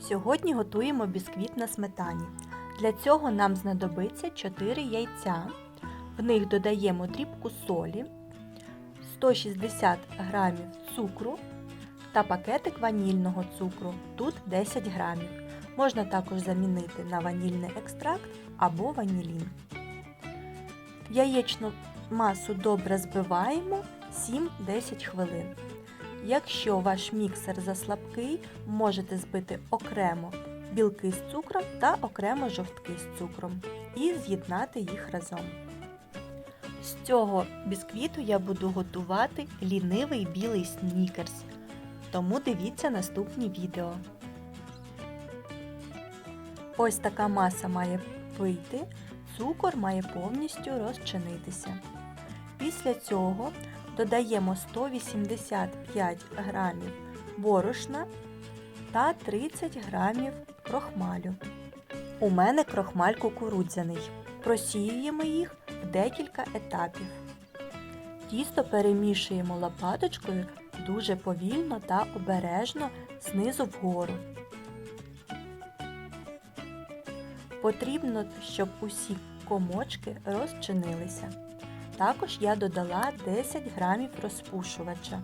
Сьогодні готуємо бісквіт на сметані. Для цього нам знадобиться 4 яйця. В них додаємо дрібку солі, 160 г цукру та пакетик ванільного цукру. Тут 10 грамів. Можна також замінити на ванільний екстракт або ванілін. Яєчну масу добре збиваємо 7-10 хвилин. Якщо ваш міксер заслабкий, можете збити окремо білки з цукром та окремо жовтки з цукром і з'єднати їх разом. З цього бісквіту я буду готувати лінивий білий снікерс. Тому дивіться наступні відео. Ось така маса має вийти, цукор має повністю розчинитися. Після цього додаємо 185 грамів борошна та 30 грамів крохмалю. У мене крохмаль кукурудзяний. Просіюємо їх в декілька етапів. Тісто перемішуємо лопаточкою дуже повільно та обережно знизу вгору. Потрібно, щоб усі комочки розчинилися. Також я додала 10 грамів розпушувача.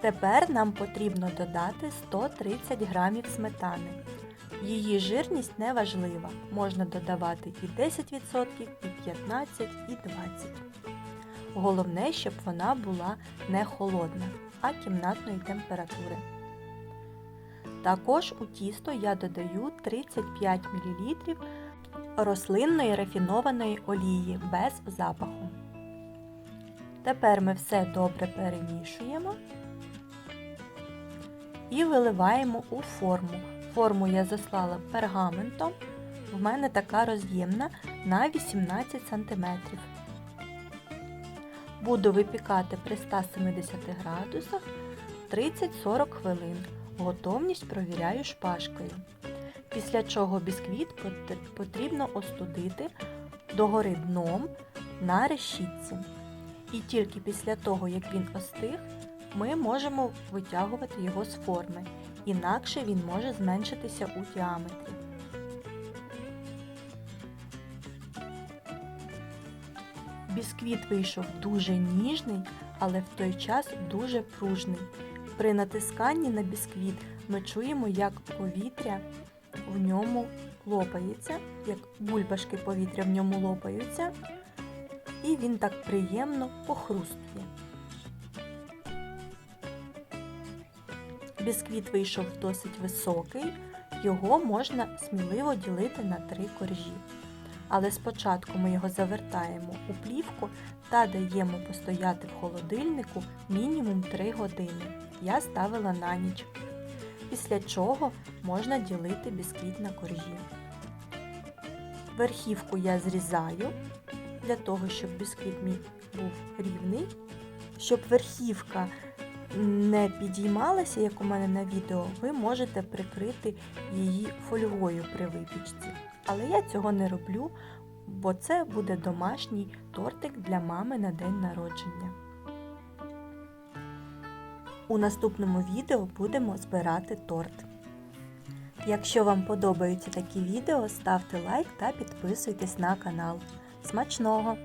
Тепер нам потрібно додати 130 грамів сметани. Її жирність не важлива. Можна додавати і 10%, і 15%, і 20%. Головне, щоб вона була не холодна, а кімнатної температури. Також у тісто я додаю 35 мл рослинної рафінованої олії без запаху. Тепер ми все добре перемішуємо і виливаємо у форму. Форму я заслала пергаментом, в мене така роз'ємна на 18 см. Буду випікати при 170 градусах 30-40 хвилин. Готовність провіряю шпажкою. Після чого бісквіт потрібно остудити догори дном на решітці. І тільки після того, як він остиг, ми можемо витягувати його з форми, інакше він може зменшитися у діаметрі. Бісквіт вийшов дуже ніжний, але в той час дуже пружний. При натисканні на бісквіт ми чуємо, як повітря в ньому лопається, як бульбашки повітря в ньому лопаються, і він так приємно похрустує. Бісквіт вийшов досить високий, його можна сміливо ділити на три коржі. Але спочатку ми його завертаємо у плівку та даємо постояти в холодильнику мінімум 3 години. Я ставила на ніч. Після чого можна ділити бісквіт на коржі. Верхівку я зрізаю для того, щоб бісквіт мій був рівний, щоб верхівка не підіймалася, як у мене на відео, ви можете прикрити її фольгою при випічці. Але я цього не роблю, бо це буде домашній тортик для мами на день народження. У наступному відео будемо збирати торт. Якщо вам подобаються такі відео, ставте лайк та підписуйтесь на канал. Смачного!